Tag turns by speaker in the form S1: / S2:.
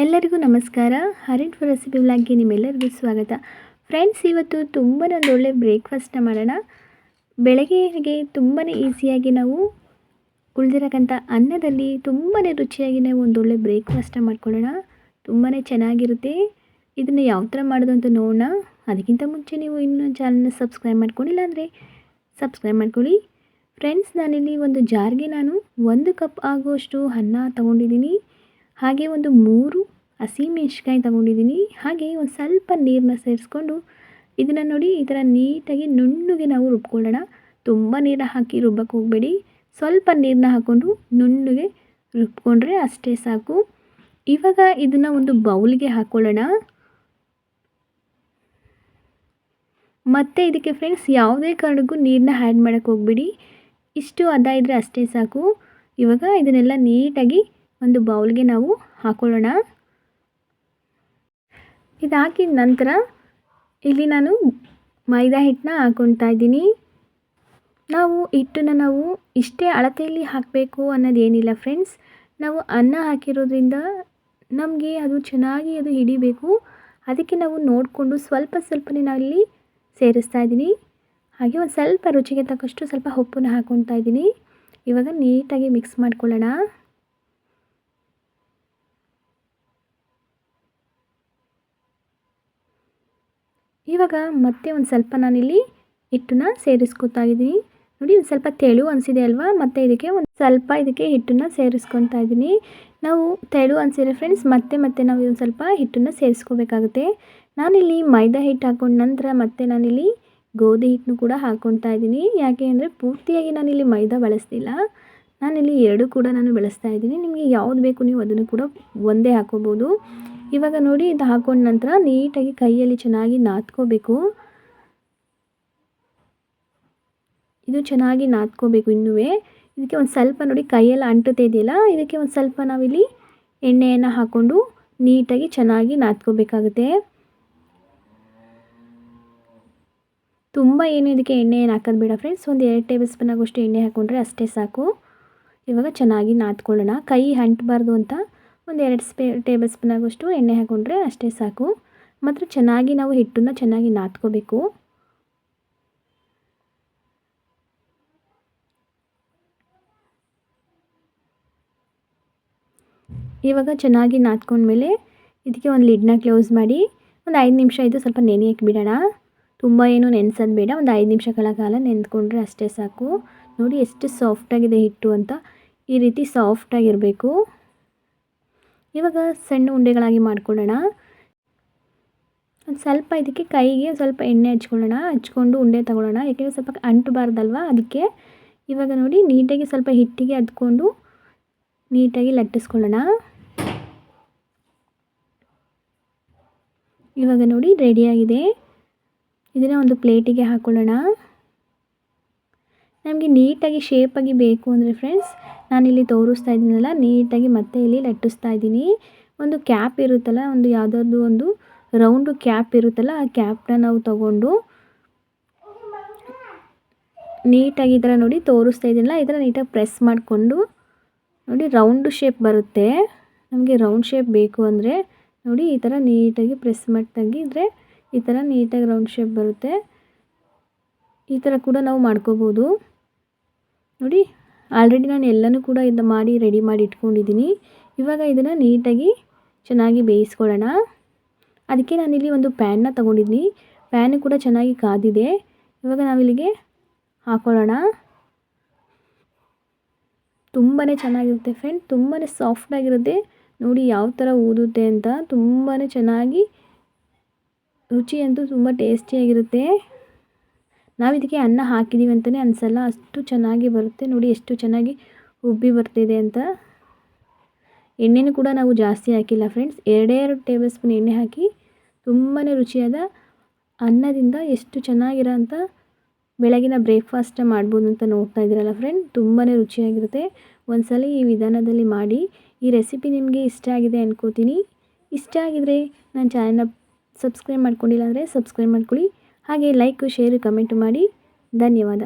S1: ಎಲ್ಲರಿಗೂ ನಮಸ್ಕಾರ. ಹರಿಟ್ ಫು ರೆಸಿಪಿ ಬ್ಲಾಗ್ಗೆ ನಿಮ್ಮೆಲ್ಲರಿಗೂ ಸ್ವಾಗತ. ಫ್ರೆಂಡ್ಸ್, ಇವತ್ತು ತುಂಬಾ ಒಂದೊಳ್ಳೆ ಒಳ್ಳೆ ಬ್ರೇಕ್ಫಾಸ್ಟ್ನ ಮಾಡೋಣ. ಬೆಳಗ್ಗೆಗೆ ತುಂಬಾ ಈಸಿಯಾಗಿ ನಾವು ಉಳಿದಿರಕ್ಕಂಥ ಅನ್ನದಲ್ಲಿ ತುಂಬಾ ರುಚಿಯಾಗಿ ನಾವು ಒಂದೊಳ್ಳೆ ಒಳ್ಳೆ ಬ್ರೇಕ್ಫಾಸ್ಟ್ನ ಮಾಡ್ಕೊಳ್ಳೋಣ. ತುಂಬಾ ಚೆನ್ನಾಗಿರುತ್ತೆ. ಇದನ್ನು ಯಾವ ಥರ ಮಾಡೋದು ಅಂತ ನೋಡೋಣ. ಅದಕ್ಕಿಂತ ಮುಂಚೆ ನೀವು ಇನ್ನೂ ಚಾನಲ್ನ ಸಬ್ಸ್ಕ್ರೈಬ್ ಮಾಡ್ಕೊಂಡಿಲ್ಲ ಅಂದರೆ ಸಬ್ಸ್ಕ್ರೈಬ್ ಮಾಡ್ಕೊಳ್ಳಿ. ಫ್ರೆಂಡ್ಸ್, ನಾನಿಲ್ಲಿ ಒಂದು ಜಾರ್ಗೆ ನಾನು ಒಂದು ಕಪ್ ಆಗುವಷ್ಟು ಅನ್ನ ತೊಗೊಂಡಿದ್ದೀನಿ. ಹಾಗೆ ಒಂದು ಮೂರು ಹಸಿಮೆಣ್ಸಿಕಾಯಿ ತಗೊಂಡಿದ್ದೀನಿ. ಹಾಗೆ ಒಂದು ಸ್ವಲ್ಪ ನೀರನ್ನ ಸೇರಿಸ್ಕೊಂಡು ಇದನ್ನು ನೋಡಿ ಈ ಥರ ನೀಟಾಗಿ ನುಣ್ಣಗೆ ನಾವು ರುಬ್ಕೊಳ್ಳೋಣ. ತುಂಬ ನೀರನ್ನ ಹಾಕಿ ರುಬ್ಬಕ್ಕೆ ಹೋಗಬೇಡಿ. ಸ್ವಲ್ಪ ನೀರನ್ನ ಹಾಕ್ಕೊಂಡು ನುಣ್ಣಗೆ ರುಬ್ಕೊಂಡ್ರೆ ಅಷ್ಟೇ ಸಾಕು. ಇವಾಗ ಇದನ್ನು ಒಂದು ಬೌಲ್ಗೆ ಹಾಕ್ಕೊಳ್ಳೋಣ ಮತ್ತು ಇದಕ್ಕೆ ಫ್ರೆಂಡ್ಸ್ ಯಾವುದೇ ಕಾರಣಕ್ಕೂ ನೀರನ್ನ ಆ್ಯಡ್ ಮಾಡೋಕ್ಕೆ ಹೋಗಬೇಡಿ. ಇಷ್ಟು ಅದ ಇದ್ದರೆ ಅಷ್ಟೇ ಸಾಕು. ಇವಾಗ ಇದನ್ನೆಲ್ಲ ನೀಟಾಗಿ ಒಂದು ಬೌಲ್ಗೆ ನಾವು ಹಾಕೊಳ್ಳೋಣ. ಇದು ನಂತರ ಇಲ್ಲಿ ನಾನು ಮೈದಾ ಹಿಟ್ಟನ್ನ ಹಾಕ್ಕೊಳ್ತಾ ಇದ್ದೀನಿ. ನಾವು ಹಿಟ್ಟನ್ನು ನಾವು ಇಷ್ಟೇ ಅಳತೆಯಲ್ಲಿ ಹಾಕಬೇಕು ಅನ್ನೋದೇನಿಲ್ಲ ಫ್ರೆಂಡ್ಸ್. ನಾವು ಅನ್ನ ಹಾಕಿರೋದ್ರಿಂದ ನಮಗೆ ಅದು ಚೆನ್ನಾಗಿ ಅದು ಹಿಡಿಬೇಕು. ಅದಕ್ಕೆ ನಾವು ನೋಡಿಕೊಂಡು ಸ್ವಲ್ಪ ಸ್ವಲ್ಪನೇ ನಾವಿಲ್ಲಿ ಸೇರಿಸ್ತಾ ಇದ್ದೀನಿ. ಹಾಗೆ ಒಂದು ಸ್ವಲ್ಪ ರುಚಿಗೆ ತಕ್ಕಷ್ಟು ಸ್ವಲ್ಪ ಉಪ್ಪನ್ನು ಹಾಕ್ಕೊಳ್ತಾ ಇದ್ದೀನಿ. ಇವಾಗ ನೀಟಾಗಿ ಮಿಕ್ಸ್ ಮಾಡ್ಕೊಳ್ಳೋಣ. ಇವಾಗ ಮತ್ತೆ ಒಂದು ಸ್ವಲ್ಪ ನಾನಿಲ್ಲಿ ಹಿಟ್ಟನ್ನ ಸೇರಿಸ್ಕೊತಾ ಇದ್ದೀನಿ ನೋಡಿ, ಒಂದು ಸ್ವಲ್ಪ ತೆಳು ಅನಿಸಿದೆ ಅಲ್ವಾ? ಮತ್ತು ಇದಕ್ಕೆ ಒಂದು ಸ್ವಲ್ಪ ಇದಕ್ಕೆ ಹಿಟ್ಟನ್ನ ಸೇರಿಸ್ಕೊತಾ ಇದ್ದೀನಿ. ನಾವು ತೆಳು ಅನಿಸಿದ್ರೆ ಫ್ರೆಂಡ್ಸ್ ಮತ್ತೆ ಮತ್ತೆ ನಾವು ಒಂದು ಸ್ವಲ್ಪ ಹಿಟ್ಟನ್ನು ಸೇರಿಸ್ಕೋಬೇಕಾಗುತ್ತೆ. ನಾನಿಲ್ಲಿ ಮೈದಾ ಹಿಟ್ಟು ಹಾಕೊಂಡ ನಂತರ ಮತ್ತೆ ನಾನಿಲ್ಲಿ ಗೋಧಿ ಹಿಟ್ಟನ್ನು ಕೂಡ ಹಾಕ್ಕೊತಾ ಇದ್ದೀನಿ. ಯಾಕೆ ಅಂದರೆ ಪೂರ್ತಿಯಾಗಿ ನಾನಿಲ್ಲಿ ಮೈದಾ ಬಳಸ್ತಿಲ್ಲ. ನಾನಿಲ್ಲಿ ಎರಡು ಕೂಡ ನಾನು ಬೆಳೆಸ್ತಾ ಇದ್ದೀನಿ. ನಿಮಗೆ ಯಾವ್ದು ಬೇಕು ನೀವು ಅದನ್ನು ಕೂಡ ಒಂದೇ ಹಾಕೋಬೋದು. ಇವಾಗ ನೋಡಿ ಇದು ಹಾಕೊಂಡ ನಂತರ ನೀಟಾಗಿ ಕೈಯಲ್ಲಿ ಚೆನ್ನಾಗಿ ನಾದ್ಕೋಬೇಕು. ಇದು ಚೆನ್ನಾಗಿ ನಾದ್ಕೋಬೇಕು ಇನ್ನೂ ಇದಕ್ಕೆ ಒಂದು ಸ್ವಲ್ಪ ನೋಡಿ ಕೈಯೆಲ್ಲ ಅಂಟುತ್ತೆ ಇದೆಯಲ್ಲ, ಇದಕ್ಕೆ ಒಂದು ಸ್ವಲ್ಪ ನಾವಿಲ್ಲಿ ಎಣ್ಣೆಯನ್ನು ಹಾಕ್ಕೊಂಡು ನೀಟಾಗಿ ಚೆನ್ನಾಗಿ ನಾದ್ಕೋಬೇಕಾಗುತ್ತೆ. ತುಂಬ ಏನು ಇದಕ್ಕೆ ಎಣ್ಣೆ ಏನು ಹಾಕೋದು ಬೇಡ ಫ್ರೆಂಡ್ಸ್ ಒಂದು ಎರಡು ಟೇಬಲ್ ಸ್ಪೂನ್ ಆಗೋಷ್ಟು ಎಣ್ಣೆ ಹಾಕ್ಕೊಂಡ್ರೆ ಅಷ್ಟೇ ಸಾಕು. ಇವಾಗ ಚೆನ್ನಾಗಿ ನಾದ್ಕೊಳ್ಳೋಣ. ಕೈ ಅಂಟಬಾರ್ದು ಅಂತ ಒಂದು ಎರಡು ಸ್ಪೇ ಟೇಬಲ್ ಸ್ಪೂನ್ ಆಗೋಷ್ಟು ಎಣ್ಣೆ ಹಾಕ್ಕೊಂಡ್ರೆ ಅಷ್ಟೇ ಸಾಕು. ಮಾತ್ರ ಚೆನ್ನಾಗಿ ನಾವು ಹಿಟ್ಟನ್ನು ಚೆನ್ನಾಗಿ ನಾದ್ಕೋಬೇಕು. ಇವಾಗ ಚೆನ್ನಾಗಿ ನಾದ್ಕೊಂಡ್ಮೇಲೆ ಇದಕ್ಕೆ ಒಂದು ಲಿಡ್ನ ಕ್ಲೋಸ್ ಮಾಡಿ ಒಂದು ಐದು ನಿಮಿಷ ಇದು ಸ್ವಲ್ಪ ನೆನೆಯಕ್ಕೆ ಬಿಡೋಣ ತುಂಬ ಏನು ನೆನೆಸೋದು ಬೇಡ. ಒಂದು ಐದು ನಿಮಿಷಗಳ ಕಾಲ ನೆನೆದ್ಕೊಂಡ್ರೆ ಅಷ್ಟೇ ಸಾಕು. ನೋಡಿ ಎಷ್ಟು ಸಾಫ್ಟಾಗಿದೆ ಹಿಟ್ಟು ಅಂತ. ಈ ರೀತಿ ಸಾಫ್ಟಾಗಿರಬೇಕು ಇವಾಗ ಸಣ್ಣ ಉಂಡೆಗಳಾಗಿ ಮಾಡ್ಕೊಳ್ಳೋಣ. ಒಂದು ಸ್ವಲ್ಪ ಇದಕ್ಕೆ ಕೈಗೆ ಸ್ವಲ್ಪ ಎಣ್ಣೆ ಹಚ್ಕೊಳ್ಳೋಣ. ಹಚ್ಕೊಂಡು ಉಂಡೆ ತಗೊಳ್ಳೋಣ. ಯಾಕೆಂದರೆ ಸ್ವಲ್ಪ ಅಂಟಬಾರ್ದಲ್ವ ಅದಕ್ಕೆ. ಇವಾಗ ನೋಡಿ ನೀಟಾಗಿ ಸ್ವಲ್ಪ ಹಿಟ್ಟಿಗೆ ಅದ್ಕೊಂಡು ನೀಟಾಗಿ ಲಟ್ಟಿಸ್ಕೊಳ್ಳೋಣ. ಇವಾಗ ನೋಡಿ ರೆಡಿಯಾಗಿದೆ ಇದನ್ನು ಒಂದು ಪ್ಲೇಟಿಗೆ ಹಾಕ್ಕೊಳ್ಳೋಣ ನಮಗೆ ನೀಟಾಗಿ ಶೇಪಾಗಿ ಬೇಕು ಅಂದರೆ ಫ್ರೆಂಡ್ಸ್ ನಾನಿಲ್ಲಿ ತೋರಿಸ್ತಾ ಇದ್ದೀನಲ್ಲ, ನೀಟಾಗಿ ಮತ್ತೆ ಇಲ್ಲಿ ಲಟ್ಟಿಸ್ತಾ ಇದ್ದೀನಿ. ಒಂದು ಕ್ಯಾಪ್ ಇರುತ್ತಲ್ಲ, ಒಂದು ಯಾವುದಾದ್ರು ಒಂದು ರೌಂಡು ಕ್ಯಾಪ್ ಇರುತ್ತಲ್ಲ, ಆ ಕ್ಯಾಪ್ನ ನಾವು ತಗೊಂಡು ನೀಟಾಗಿ ಈ ನೋಡಿ ತೋರಿಸ್ತಾ ಇದ್ದೀನಲ್ಲ, ಈ ನೀಟಾಗಿ ಪ್ರೆಸ್ ಮಾಡಿಕೊಂಡು ನೋಡಿ ರೌಂಡು ಶೇಪ್ ಬರುತ್ತೆ. ನಮಗೆ ರೌಂಡ್ ಶೇಪ್ ಬೇಕು ಅಂದರೆ ನೋಡಿ ಈ ಥರ ನೀಟಾಗಿ ಪ್ರೆಸ್ ಮಾಡಿ ತೆಗಿದ್ರೆ ಈ ಥರ ನೀಟಾಗಿ ರೌಂಡ್ ಶೇಪ್ ಬರುತ್ತೆ. ಈ ಥರ ಕೂಡ ನಾವು ಮಾಡ್ಕೋಬೋದು. ನೋಡಿ ಆಲ್ರೆಡಿ ನಾನು ಎಲ್ಲನೂ ಕೂಡ ಇದು ಮಾಡಿ ರೆಡಿ ಮಾಡಿ ಇಟ್ಕೊಂಡಿದ್ದೀನಿ. ಇವಾಗ ಇದನ್ನು ನೀಟಾಗಿ ಚೆನ್ನಾಗಿ ಬೇಯಿಸ್ಕೊಳ್ಳೋಣ. ಅದಕ್ಕೆ ನಾನಿಲ್ಲಿ ಒಂದು ಪ್ಯಾನ್ನ ತೊಗೊಂಡಿದ್ದೀನಿ ಪ್ಯಾನ್ ಕೂಡ ಚೆನ್ನಾಗಿ ಕಾದಿದೆ. ಇವಾಗ ನಾವಿಲ್ಲಿಗೆ ಹಾಕೊಳ್ಳೋಣ. ತುಂಬಾ ಚೆನ್ನಾಗಿರುತ್ತೆ ಫ್ರೆಂಡ್ ತುಂಬಾ ಸಾಫ್ಟಾಗಿರುತ್ತೆ ನೋಡಿ ಯಾವ ಥರ ಊದುತ್ತೆ ಅಂತ. ತುಂಬಾ ಚೆನ್ನಾಗಿ ರುಚಿ ಅಂತೂ ತುಂಬ ಟೇಸ್ಟಿಯಾಗಿರುತ್ತೆ ನಾವು ಇದಕ್ಕೆ ಅನ್ನ ಹಾಕಿದ್ದೀವಿ ಅಂತಲೇ ಅನಿಸಲ್ಲ. ಅಷ್ಟು ಚೆನ್ನಾಗಿ ಬರುತ್ತೆ. ನೋಡಿ ಎಷ್ಟು ಚೆನ್ನಾಗಿ ಉಬ್ಬಿ ಬರ್ತಿದೆ ಅಂತ. ಎಣ್ಣೆನೂ ಕೂಡ ನಾವು ಜಾಸ್ತಿ ಹಾಕಿಲ್ಲ ಫ್ರೆಂಡ್ಸ್. ಎರಡೇ ಎರಡು ಟೇಬಲ್ ಸ್ಪೂನ್ ಎಣ್ಣೆ ಹಾಕಿ ತುಂಬಾ ರುಚಿಯಾದ ಅನ್ನದಿಂದ ಎಷ್ಟು ಚೆನ್ನಾಗಿರೋ ಅಂಥ ಬೆಳಗಿನ ಬ್ರೇಕ್ಫಾಸ್ಟ ಮಾಡ್ಬೋದು ಅಂತ ನೋಡ್ತಾ ಇದ್ದೀರಲ್ಲ ಫ್ರೆಂಡ್. ತುಂಬಾ ರುಚಿಯಾಗಿರುತ್ತೆ. ಒಂದ್ಸಲ ಈ ವಿಧಾನದಲ್ಲಿ ಮಾಡಿ ಈ ರೆಸಿಪಿ ನಿಮಗೆ ಇಷ್ಟ ಆಗಿದೆ ಅನ್ಕೋತೀನಿ. ಇಷ್ಟ ಆಗಿದರೆ ನನ್ನ ಚಾನಲ್ನ ಸಬ್ಸ್ಕ್ರೈಬ್ ಮಾಡ್ಕೊಂಡಿಲ್ಲ ಅಂದರೆ ಸಬ್ಸ್ಕ್ರೈಬ್ ಮಾಡ್ಕೊಳ್ಳಿ. ಹಾಗೆ ಲೈಕು ಶೇರು ಕಮೆಂಟು ಮಾಡಿ ಧನ್ಯವಾದ.